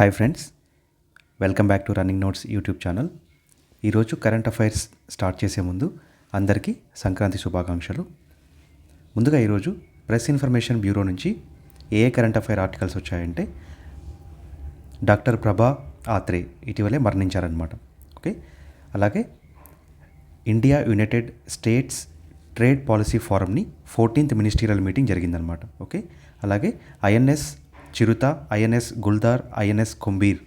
Hi friends welcome back to running notes YouTube channel ఈరోజు current affairs start చేసే ముందు అందరికీ సంక్రాంతి శుభాకాంక్షలు. ముందుగా ఈరోజు ప్రెస్ ఇన్ఫర్మేషన్ బ్యూరో నుంచి ఏ కరెంట్ అఫైర్ ఆర్టికల్స్ వచ్చాయంటే డాక్టర్ ప్రభా ఆత్రే ఇటీవలే మరణించారనమాట ఓకే అలాగే India United States trade policy ఫోరంని fourteenth ministerial meeting జరిగిందనమాట ఓకే అలాగే INS Chiruta INS Guldar INS Kumbhir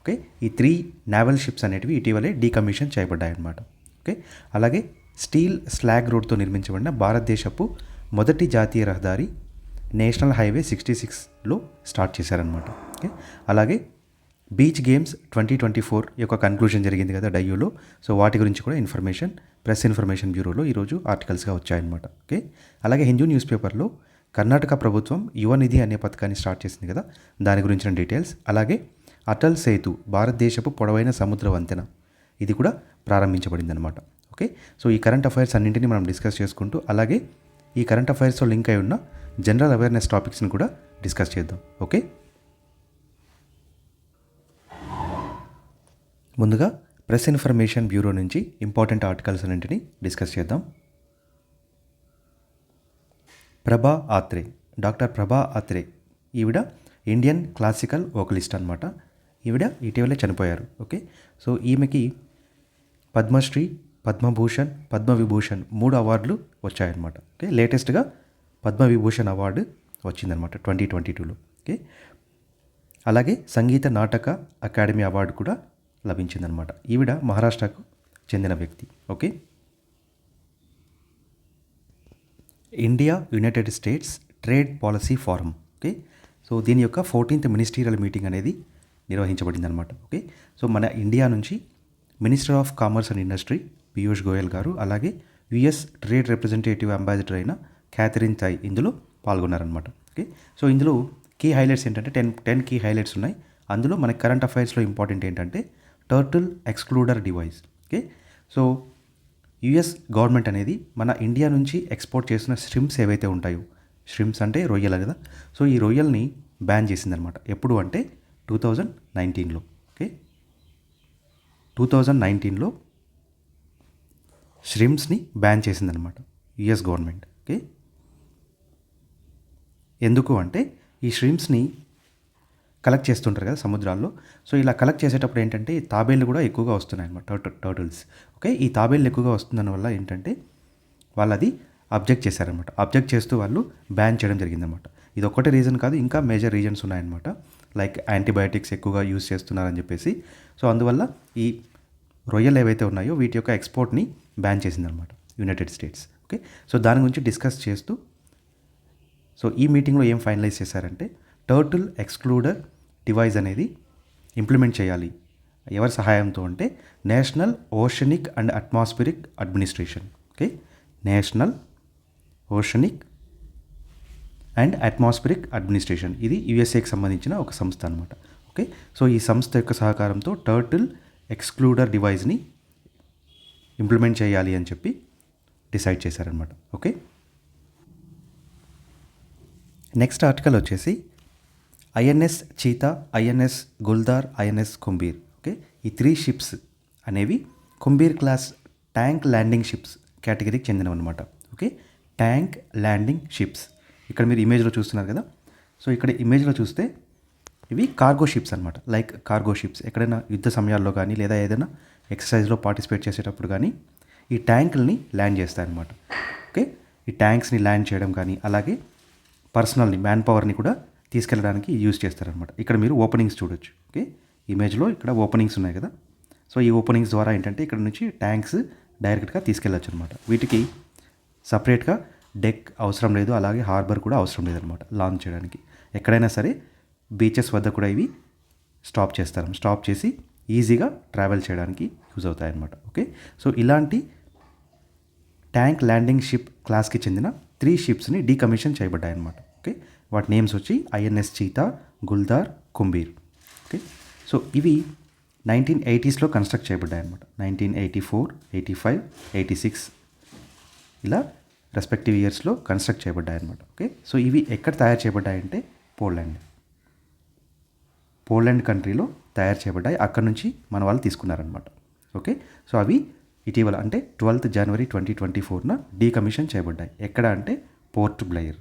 okay? ఈ త్రీ నావల్ షిప్స్ అనేటివి ఇటీవలే డీకమిషన్ చేయబడ్డాయి అన్నమాట ఓకే? అలాగే స్టీల్ స్లాగ్ రోడ్తో నిర్మించబడిన భారతదేశపు మొదటి జాతీయ రహదారి నేషనల్ హైవే సిక్స్టీ సిక్స్లో స్టార్ట్ చేశారనమాట ఓకే? అలాగే beach games twenty twenty four యొక్క కన్క్లూజన్ జరిగింది కదా డయ్యూలో. సో వాటి గురించి కూడా ఇన్ఫర్మేషన్ ప్రెస్ ఇన్ఫర్మేషన్ బ్యూరోలో ఈరోజు ఆర్టికల్స్గా వచ్చాయన్నమాట. ఓకే? అలాగే హిందూ న్యూస్ పేపర్లో కర్ణాటక ప్రభుత్వం యువనిధి అనే పథకాన్ని స్టార్ట్ చేసింది కదా? దాని గురించిన డీటెయిల్స్. అలాగే అటల్ సేతు భారతదేశపు పొడవైన సముద్ర వంతెన. ఇది కూడా ప్రారంభించబడింది అనమాట ఓకే? సో ఈ కరెంట్ అఫైర్స్ అన్నింటినీ మనం డిస్కస్ చేసుకుంటూ అలాగే ఈ కరెంట్ అఫైర్స్తో లింక్ అయి ఉన్న జనరల్ అవేర్నెస్ టాపిక్స్ని కూడా డిస్కస్ చేద్దాం. ఓకే? ముందుగా ప్రెస్ ఇన్ఫర్మేషన్ బ్యూరో నుంచి ఇంపార్టెంట్ ఆర్టికల్స్ అన్నింటినీ డిస్కస్ చేద్దాం. ప్రభా ఆత్రే డాక్టర్ ప్రభా ఆత్రే. ఈవిడ ఇండియన్ క్లాసికల్ వోకలిస్ట్ అనమాట ఈవిడ ఇటీవలే చనిపోయారు ఓకే? సో ఈమెకి పద్మశ్రీ పద్మభూషణ్ పద్మవిభూషణ్ మూడు అవార్డులు వచ్చాయన్నమాట ఓకే? లేటెస్ట్గా పద్మవిభూషణ్ అవార్డు వచ్చిందనమాట ట్వంటీ ట్వంటీ టూలో ఓకే? అలాగే సంగీత నాటక అకాడమీ అవార్డు కూడా లభించిందనమాట ఈవిడ మహారాష్ట్రకు చెందిన వ్యక్తి okay? India United States trade policy forum okay so దీని యొక్క ఫోర్టీన్త్ మినిస్టీరియల్ మీటింగ్ అనేది నిర్వహించబడింది అనమాట ఓకే సో మన ఇండియా నుంచి minister of commerce and industry Piyush Goyal garu అలాగే యుఎస్ ట్రేడ్ రిప్రజెంటేటివ్ అంబాసిడర్ అయిన క్యాథరిన్ థాయ్ ఇందులో పాల్గొన్నారనమాట ఓకే సో ఇందులో కీ హైలైట్స్ ఏంటంటే టెన్ టెన్ కీ హైలైట్స్ ఉన్నాయి. అందులో మనకి కరెంట్ అఫైర్స్లో ఇంపార్టెంట్ ఏంటంటే turtle excluder device okay so US government అనేది మన ఇండియా నుంచి ఎక్స్పోర్ట్ చేసిన స్ట్రిమ్స్ ఏవైతే ఉంటాయో స్ట్రిమ్స్ అంటే రొయ్యలు కదా? సో ఈ రొయ్యల్ని బ్యాన్ చేసిందనమాట ఎప్పుడు అంటే టూ థౌజండ్ నైన్టీన్లో ఓకే? టూ థౌజండ్ నైన్టీన్లో స్ట్రిమ్స్ని బ్యాన్ చేసిందనమాట యుఎస్ గవర్నమెంట్ ఓకే? ఎందుకు అంటే ఈ స్ట్రిమ్స్ని కలెక్ట్ చేస్తుంటారు కదా సముద్రాల్లో. సో ఇలా కలెక్ట్ చేసేటప్పుడు ఏంటంటే ఈ తాబేళ్ళు కూడా ఎక్కువగా వస్తున్నాయి అనమాట టర్టల్ టర్టిల్స్ ఓకే? ఈ తాబేళ్ళు ఎక్కువగా వస్తుందని వల్ల ఏంటంటే వాళ్ళు అది అబ్జెక్ట్ చేశారనమాట అబ్జెక్ట్ చేస్తూ వాళ్ళు బ్యాన్ చేయడం జరిగిందనమాట ఇది ఒక్కటే రీజన్ కాదు ఇంకా మేజర్ రీజన్స్ ఉన్నాయన్నమాట. లైక్ యాంటీబయాటిక్స్ ఎక్కువగా యూజ్ చేస్తున్నారని చెప్పేసి. సో అందువల్ల ఈ రొయ్యలు ఏవైతే ఉన్నాయో వీటి యొక్క ఎక్స్పోర్ట్ని బ్యాన్ చేసిందనమాట యునైటెడ్ స్టేట్స్ ఓకే? సో దాని గురించి డిస్కస్ చేస్తూ సో ఈ మీటింగ్లో ఏం ఫైనలైజ్ చేశారంటే టర్టిల్ ఎక్స్క్లూడర్ డివైజ్ అనేది ఇంప్లిమెంట్ చేయాలి. ఎవరి సహాయంతో అంటే national oceanic and atmospheric administration. Okay? National oceanic and atmospheric administration. ఇది యుఎస్ఏకి సంబంధించిన ఒక సంస్థ అనమాట ఓకే? సో ఈ సంస్థ యొక్క సహకారంతో టర్టిల్ ఎక్స్క్లూడర్ డివైస్ని ఇంప్లిమెంట్ చేయాలి అని చెప్పి డిసైడ్ చేశారనమాట ఓకే? నెక్స్ట్ ఆర్టికల్ వచ్చేసి INS Cheetah INS Guldar INS Kumbhir okay ఈ త్రీ షిప్స్ అనేవి Kumbhir class tank landing ships కేటగిరీకి చెందినవన్నమాట. ఓకే ట్యాంక్ ల్యాండింగ్ షిప్స్ ఇక్కడ మీరు ఇమేజ్లో చూస్తున్నారు కదా? సో ఇక్కడ ఇమేజ్లో చూస్తే ఇవి కార్గో షిప్స్ అనమాట లైక్ కార్గో షిప్స్ ఎక్కడైనా యుద్ధ సమయాల్లో కానీ లేదా ఏదైనా ఎక్సర్సైజ్లో పార్టిసిపేట్ చేసేటప్పుడు కానీ ఈ ట్యాంకుల్ని ల్యాండ్ చేస్తాయన్నమాట. ఓకే ఈ ట్యాంక్స్ని ల్యాండ్ చేయడం కానీ అలాగే పర్సనల్ని మ్యాన్ పవర్ని కూడా తీసుకెళ్ళడానికి యూజ్ చేస్తారనమాట ఇక్కడ మీరు ఓపెనింగ్స్ చూడొచ్చు. ఓకే? ఇమేజ్లో ఇక్కడ ఓపెనింగ్స్ ఉన్నాయి కదా? సో ఈ ఓపెనింగ్స్ ద్వారా ఏంటంటే ఇక్కడ నుంచి ట్యాంక్స్ డైరెక్ట్గా తీసుకెళ్ళచ్చు అనమాట వీటికి సపరేట్గా డెక్ అవసరం లేదు అలాగే హార్బర్ కూడా అవసరం లేదనమాట లాంచ్ చేయడానికి. ఎక్కడైనా సరే బీచెస్ వద్ద కూడా ఇవి స్టాప్ చేస్తారు. స్టాప్ చేసి ఈజీగా ట్రావెల్ చేయడానికి యూజ్ అవుతాయన్నమాట. ఓకే? సో ఇలాంటి ట్యాంక్ ల్యాండింగ్ షిప్ క్లాస్కి చెందిన త్రీ షిప్స్ని డీకమిషన్ చేయబడ్డాయి అనమాట వాటి నేమ్స్ వచ్చి INS Cheetah Guldar Kumbhir okay so ఇవి నైన్టీన్ ఎయిటీస్లో కన్స్ట్రక్ట్ చేయబడ్డాయి అనమాట nineteen eighty four eighty five eighty six ఇలా రెస్పెక్టివ్ ఇయర్స్లో కన్స్ట్రక్ట్ చేయబడ్డాయి అనమాట ఓకే సో ఇవి ఎక్కడ తయారు చేయబడ్డాయంటే పోలాండ్. పోలాండ్ కంట్రీలో తయారు చేయబడ్డాయి. అక్కడ నుంచి మన వాళ్ళు తీసుకున్నారనమాట ఓకే సో అవి ఇటీవల అంటే ట్వెల్త్ జనవరి ట్వంటీ ట్వంటీ ఫోర్న డీకమిషన్ చేయబడ్డాయి. ఎక్కడ అంటే పోర్ట్ బ్లెయిర్.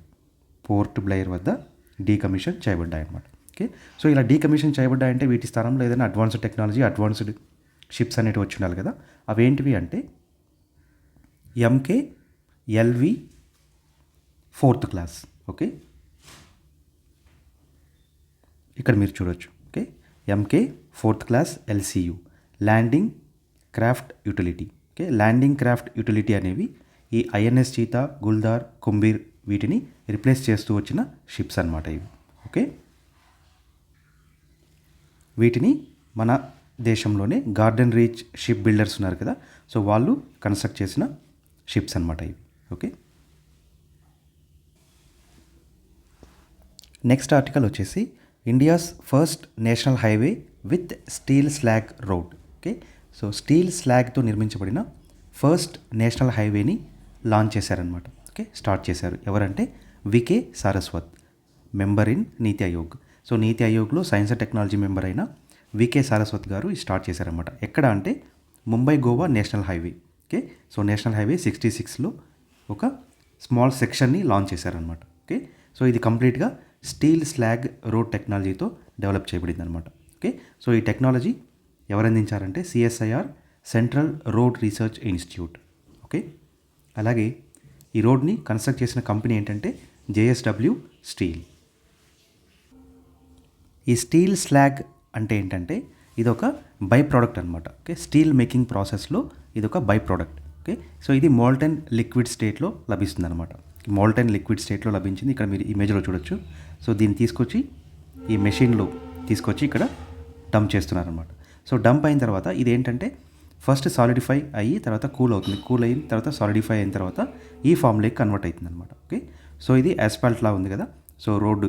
పోర్ట్ బ్లైర్ వద్ద డీకమిషన్ చేయబడ్డాయి అనమాట ఓకే? సో ఇలా డీకమిషన్ చేయబడ్డాయంటే వీటి స్థానంలో ఏదైనా అడ్వాన్స్డ్ టెక్నాలజీ అడ్వాన్స్డ్ షిప్స్ అనేవి వచ్చి ఉండాలి కదా. అవేంటివి అంటే MK LV fourth class. Okay? ఇక్కడ మీరు చూడొచ్చు. Okay? MK fourth class LCU landing craft utility okay? Landing craft utility అనేవి ఈ ఐఎన్ఎస్ చీత గుల్దార్ కుంబీర్ వీటిని రిప్లేస్ చేస్తూ వచ్చిన షిప్స్ అనమాట ఇవి. ఓకే? వీటిని మన దేశంలోనే గార్డెన్ రీచ్ షిప్ బిల్డర్స్ ఉన్నారు కదా సో వాళ్ళు కన్స్ట్రక్ట్ చేసిన షిప్స్ అనమాట ఇవి. ఓకే? నెక్స్ట్ ఆర్టికల్ వచ్చేసి India's first national highway with steel slag road okay? So steel స్లాగ్తో నిర్మించబడిన ఫస్ట్ నేషనల్ హైవేని లాంచ్ చేశారనమాట స్టార్ట్ చేశారు. ఎవరంటే VK Saraswat member in NITI Aayog. So నీతి ఆయోగ్లో సైన్స్ అండ్ టెక్నాలజీ మెంబర్ అయిన వికే సారస్వత్ గారు స్టార్ట్ చేశారనమాట ఎక్కడ అంటే Mumbai Goa national highway okay so national highway sixty సిక్స్లో ఒక స్మాల్ సెక్షన్ని లాంచ్ చేశారనమాట ఓకే సో ఇది కంప్లీట్గా స్టీల్ స్లాగ్ రోడ్ టెక్నాలజీతో డెవలప్ చేయబడింది అనమాట ఓకే సో ఈ టెక్నాలజీ ఎవరు అందించారంటే CSIR central road research institute. Okay అలాగే ఈ రోడ్ని కన్స్ట్రక్ట్ చేసిన కంపెనీ ఏంటంటే జేఎస్డబ్ల్యూ స్టీల్. ఈ స్టీల్ స్లాగ్ అంటే ఏంటంటే ఇది ఒక బై ప్రోడక్ట్ అనమాట ఓకే? స్టీల్ మేకింగ్ ప్రాసెస్లో ఇది ఒక బై ప్రోడక్ట్ ఓకే? సో ఇది మోల్టెన్ లిక్విడ్ స్టేట్లో లభిస్తుంది అనమాట మోల్టెన్ లిక్విడ్ స్టేట్లో లభించింది. ఇక్కడ మీరు ఇమేజ్లో చూడొచ్చు. సో దీన్ని తీసుకొచ్చి ఈ మెషిన్లో తీసుకొచ్చి ఇక్కడ డంప్ చేస్తున్నారనమాట సో డంప్ అయిన తర్వాత ఇది ఏంటంటే ఫస్ట్ సాలిడిఫై అయ్యి తర్వాత కూల్ అవుతుంది. కూల్ అయిన తర్వాత సాలిడిఫై అయిన తర్వాత ఈ ఫామ్లోకి కన్వర్ట్ అవుతుంది అనమాట ఓకే? సో ఇది యాస్పాల్ట్ లా ఉంది కదా? సో రోడ్డు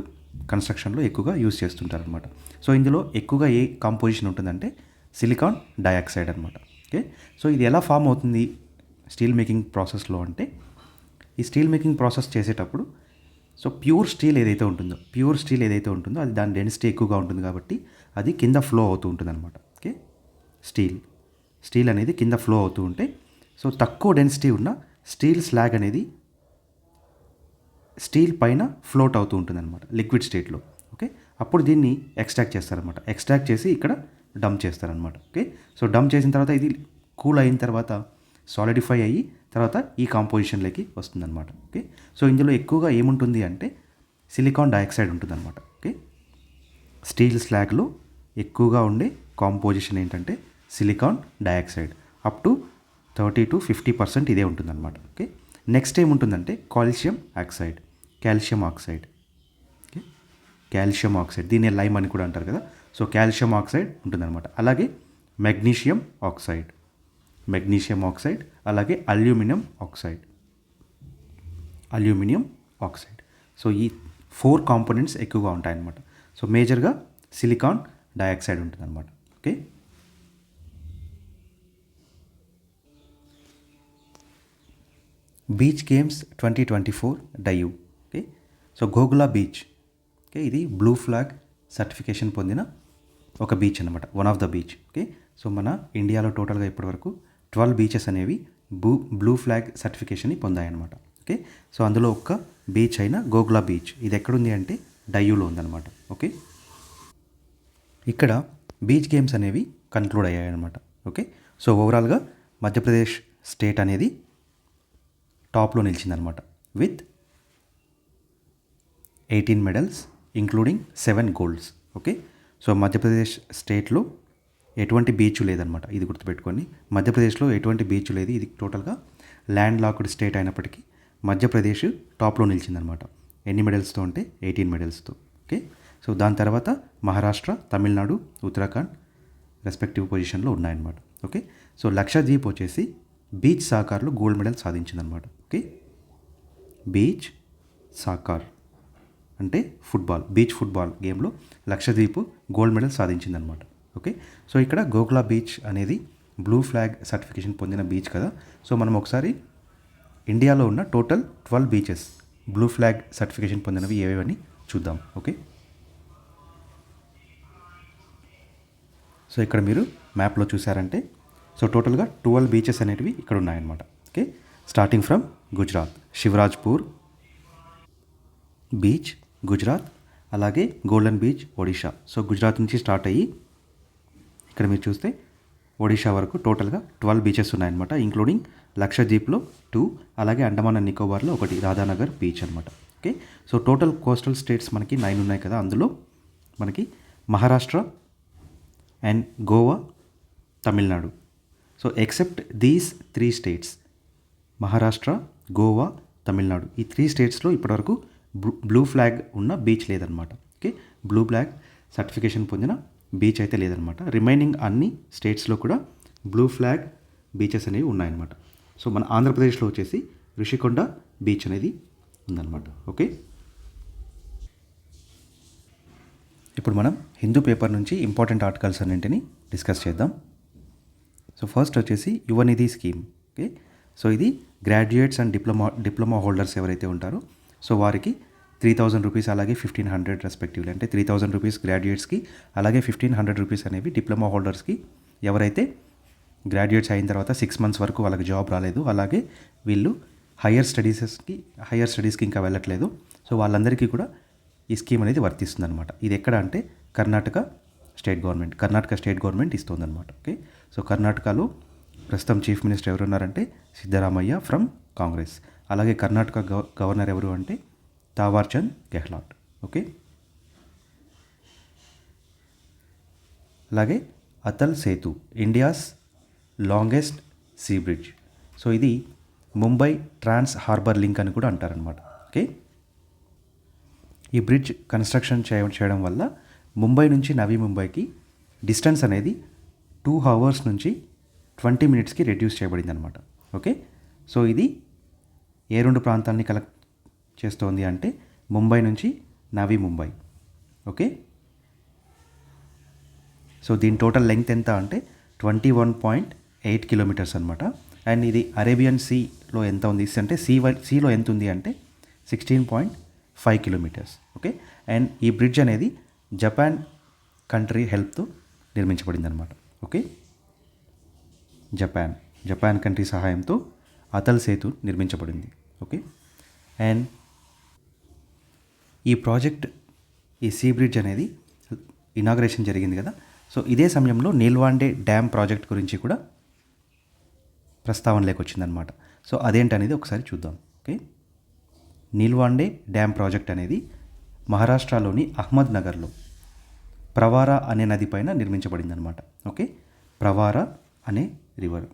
కన్స్ట్రక్షన్లో ఎక్కువగా యూస్ చేస్తుంటారు అనమాట సో ఇందులో ఎక్కువగా ఏ కాంపోజిషన్ ఉంటుందంటే సిలికాన్ డయాక్సైడ్ అనమాట ఓకే? సో ఇది ఎలా ఫామ్ అవుతుంది స్టీల్ మేకింగ్ ప్రాసెస్లో అంటే ఈ స్టీల్ మేకింగ్ ప్రాసెస్ చేసేటప్పుడు సో ప్యూర్ స్టీల్ ఏదైతే ఉంటుందో ప్యూర్ స్టీల్ ఏదైతే ఉంటుందో అది దాని డెన్సిటీ ఎక్కువగా ఉంటుంది కాబట్టి అది కింద ఫ్లో అవుతూ ఉంటుంది అనమాట ఓకే? స్టీల్. స్టీల్ అనేది కింద ఫ్లో అవుతూ ఉంటే సో తక్కువ డెన్సిటీ ఉన్న స్టీల్ స్లాగ్ అనేది స్టీల్ పైన ఫ్లోట్ అవుతూ ఉంటుంది అనమాట లిక్విడ్ స్టేట్లో. ఓకే? అప్పుడు దీన్ని ఎక్స్ట్రాక్ట్ చేస్తారనమాట ఎక్స్ట్రాక్ట్ చేసి ఇక్కడ డంప్ చేస్తారనమాట ఓకే? సో డంప్ చేసిన తర్వాత ఇది కూల్ అయిన తర్వాత సాలిడిఫై అయ్యి తర్వాత ఈ కాంపోజిషన్లోకి వస్తుందన్నమాట. ఓకే? సో ఇందులో ఎక్కువగా ఏముంటుంది అంటే సిలికాన్ డయాక్సైడ్ ఉంటుందన్నమాట. ఓకే? స్టీల్ స్లాగ్లో ఎక్కువగా ఉండే కాంపోజిషన్ ఏంటంటే silicon dioxide. Up to thirty to fifty percent ఇదే ఉంటుందన్నమాట. ఓకే నెక్స్ట్ ఏముంటుందంటే calcium oxide. Calcium oxide. Okay calcium oxide. దీన్ని లైమ్ అని కూడా అంటారు కదా. సో కాల్షియం ఆక్సైడ్ ఉంటుందన్నమాట. అలాగే మెగ్నీషియం ఆక్సైడ్. మెగ్నీషియం ఆక్సైడ్ అలాగే aluminium oxide. Aluminium oxide. So ఈ ఫోర్ కాంపోనెంట్స్ ఎక్కువగా ఉంటాయన్నమాట. సో మేజర్గా సిలికాన్ డయాక్సైడ్ ఉంటుందన్నమాట. Okay beach games twenty twenty four Diu okay so Ghoghla beach okay ఇది బ్లూ ఫ్లాగ్ సర్టిఫికేషన్ పొందిన ఒక బీచ్ అనమాట one of the beach okay so మన ఇండియాలో టోటల్గా ఇప్పటివరకు ట్వెల్వ్ బీచెస్ అనేవి బ్లూ బ్లూ ఫ్లాగ్ సర్టిఫికేషన్ని పొందాయన్నమాట. ఓకే సో అందులో ఒక్క బీచ్ అయిన గోగులా బీచ్ ఇది ఎక్కడుంది అంటే డయ్యూలో ఉందన్నమాట. ఓకే ఇక్కడ బీచ్ గేమ్స్ అనేవి కన్క్లూడ్ అయ్యాయన్నమాట. ఓకే సో ఓవరాల్గా మధ్యప్రదేశ్ స్టేట్ అనేది టాప్లో నిలిచిందనమాట. With eighteen medals including seven golds. Okay? So Madhya Pradesh స్టేట్లో ఎటువంటి బీచ్ లేదనమాట ఇది గుర్తుపెట్టుకొని. మధ్యప్రదేశ్లో ఎటువంటి బీచ్ లేదు. ఇది టోటల్గా ల్యాండ్ లాక్డ్ స్టేట్ అయినప్పటికీ మధ్యప్రదేశ్ టాప్లో నిలిచిందనమాట. ఎన్ని మెడల్స్తో అంటే ఎయిటీన్ మెడల్స్తో. ఓకే? సో దాని తర్వాత మహారాష్ట్ర తమిళనాడు ఉత్తరాఖండ్ రెస్పెక్టివ్ పొజిషన్లో ఉన్నాయన్నమాట. ఓకే? సో లక్షద్వీప్ వచ్చేసి బీచ్ సాకార్లో గోల్డ్ మెడల్ సాధించిందనమాట ఓకే? బీచ్ సాకార్ అంటే ఫుట్బాల్ బీచ్ ఫుట్బాల్ గేమ్లో లక్షద్వీప్ గోల్డ్ మెడల్ సాధించిందనమాట ఓకే? సో ఇక్కడ గోకులా బీచ్ అనేది బ్లూ ఫ్లాగ్ సర్టిఫికేషన్ పొందిన బీచ్ కదా. సో మనం ఒకసారి ఇండియాలో ఉన్న total twelve beaches blue flag certification పొందినవి ఏవేవని చూద్దాం. ఓకే? సో ఇక్కడ మీరు మ్యాప్లో చూసారంటే సో టోటల్గా ట్వెల్వ్ బీచెస్ అనేటివి ఇక్కడ ఉన్నాయన్నమాట. Okay starting from Gujarat Shivrajpur beach Gujarat అలాగే golden beach Odisha so Gujarat నుంచి స్టార్ట్ అయ్యి ఇక్కడ మీరు చూస్తే ఒడిషా వరకు టోటల్గా ట్వెల్వ్ బీచెస్ ఉన్నాయన్నమాట ఇంక్లూడింగ్ లక్షద్వీప్లో టూ అలాగే అండమాన్ అండ్ నికోబార్లో ఒకటి రాధానగర్ బీచ్ అనమాట okay so total coastal states మనకి నైన్ ఉన్నాయి కదా. అందులో మనకి Maharashtra and Goa Tamil Nadu so except these three states Maharashtra Goa Tamil Nadu ఈ త్రీ స్టేట్స్లో ఇప్పటివరకు బ్లూ బ్లూ ఫ్లాగ్ ఉన్న బీచ్ లేదనమాట ఓకే బ్లూ ఫ్లాగ్ సర్టిఫికేషన్ పొందిన బీచ్ అయితే లేదనమాట రిమైనింగ్ అన్ని స్టేట్స్లో కూడా బ్లూ ఫ్లాగ్ బీచెస్ అనేవి ఉన్నాయన్నమాట. సో మన ఆంధ్రప్రదేశ్లో వచ్చేసి ఋషికొండ బీచ్ అనేది ఉందన్నమాట. ఓకే ఇప్పుడు మనం హిందూ పేపర్ నుంచి ఇంపార్టెంట్ ఆర్టికల్స్ అన్నింటినీ డిస్కస్ చేద్దాం. సో ఫస్ట్ వచ్చేసి యువనిధి స్కీమ్. ఓకే సో ఇది graduates and diploma diploma holders ఎవరైతే ఉంటారో సో వారికి త్రీ థౌజండ్ రూపీస్ అలాగే ఫిఫ్టీన్ హండ్రెడ్ రెస్పెక్టివ్లీ అంటే త్రీ థౌజండ్ రూపీస్ గ్రాడ్యుయేట్స్కి అలాగే ఫిఫ్టీన్ హండ్రెడ్ రూపీస్ అనేవి డిప్లొమా హోల్డర్స్కి ఎవరైతే గ్రాడ్యుయేట్స్ అయిన తర్వాత సిక్స్ మంత్స్ వరకు వాళ్ళకి జాబ్ రాలేదు అలాగే వీళ్ళు హయ్యర్ స్టడీసెస్కి హయ్యర్ స్టడీస్కి ఇంకా వెళ్ళట్లేదు. సో వాళ్ళందరికీ కూడా ఈ స్కీమ్ అనేది వర్తిస్తుంది అనమాట ఇది ఎక్కడ అంటే Karnataka state government Karnataka state government ఇస్తుందన్నమాట. Okay so కర్ణాటకలో ప్రస్తుతం చీఫ్ మినిస్టర్ ఎవరు ఉన్నారంటే సిద్ధరామయ్య ఫ్రమ్ కాంగ్రెస్. అలాగే కర్ణాటక గవ గవర్నర్ ఎవరు అంటే తావార్చంద్ గెహ్లాట్. ఓకే? అలాగే Atal Setu India's longest sea bridge. So ఇది ముంబై ట్రాన్స్ హార్బర్ లింక్ అని కూడా అంటారనమాట ఓకే? ఈ బ్రిడ్జ్ కన్స్ట్రక్షన్ చేయ చేయడం వల్ల ముంబై నుంచి నవీ ముంబైకి డిస్టెన్స్ అనేది టూ అవర్స్ నుంచి ట్వంటీ మినిట్స్కి రెడ్యూస్ చేయబడింది అనమాట ఓకే? సో ఇది ఏ రెండు ప్రాంతాలని కలెక్ట్ చేస్తోంది అంటే ముంబై నుంచి నవీ ముంబై. ఓకే? సో దీని టోటల్ లెంగ్త్ ఎంత అంటే twenty one point eight kilometres అనమాట అండ్ ఇది అరేబియన్ సీలో ఎంత ఉంది? అంటే సీ సీలో ఎంత ఉంది అంటే sixteen point five kilometres. Okay? And ఈ బ్రిడ్జ్ అనేది జపాన్ కంట్రీ హెల్ప్తో నిర్మించబడింది అనమాట ఓకే? జపాన్. జపాన్ కంట్రీ సహాయంతో అతల్ సేతు నిర్మించబడింది. ఓకే? అండ్ ఈ ప్రాజెక్ట్ ఈ సీ బ్రిడ్జ్ అనేది ఇనాగ్రేషన్ జరిగింది కదా? సో ఇదే సమయంలో నీల్వాండే డ్యామ్ ప్రాజెక్ట్ గురించి కూడా ప్రస్తావనలోకి వచ్చిందనమాట సో అదేంటనేది ఒకసారి చూద్దాం. ఓకే? నీల్వాండే డ్యామ్ ప్రాజెక్ట్ అనేది మహారాష్ట్రలోని అహ్మద్ నగర్లో ప్రవార అనే నది పైన నిర్మించబడింది అనమాట ఓకే? ప్రవార అనే రివర్.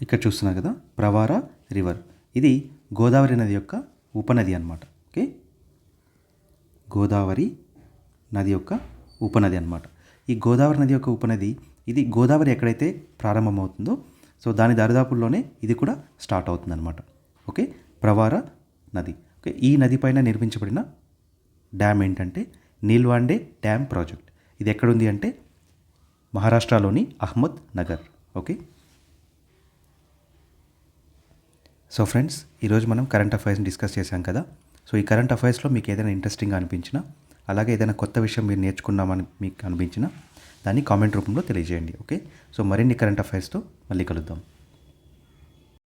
ఇక్కడ చూస్తున్నారు కదా? ప్రవార రివర్. ఇది గోదావరి నది యొక్క ఉపనది అనమాట ఓకే? గోదావరి నది యొక్క ఉపనది అనమాట ఈ గోదావరి నది యొక్క ఉపనది ఇది గోదావరి ఎక్కడైతే ప్రారంభమవుతుందో సో దాని దరిదాపుల్లోనే ఇది కూడా స్టార్ట్ అవుతుంది అనమాట ఓకే? ప్రవార నది. ఓకే? ఈ నది పైన నిర్మించబడిన డ్యామ్ ఏంటంటే నీల్వాండే డ్యామ్ ప్రాజెక్ట్. ఇది ఎక్కడుంది అంటే మహారాష్ట్రలోని Ahmednagar. Okay? So friends ఈరోజు మనం కరెంట్ అఫైర్స్ని డిస్కస్ చేశాం కదా. సో ఈ కరెంట్ అఫైర్స్లో మీకు ఏదైనా ఇంట్రెస్టింగ్గా అనిపించినా అలాగే ఏదైనా కొత్త విషయం మీరు నేర్చుకున్నామని మీకు అనిపించినా దాన్ని కామెంట్ రూపంలో తెలియజేయండి. ఓకే? సో మరిన్ని కరెంట్ అఫైర్స్తో మళ్ళీ కలుద్దాం.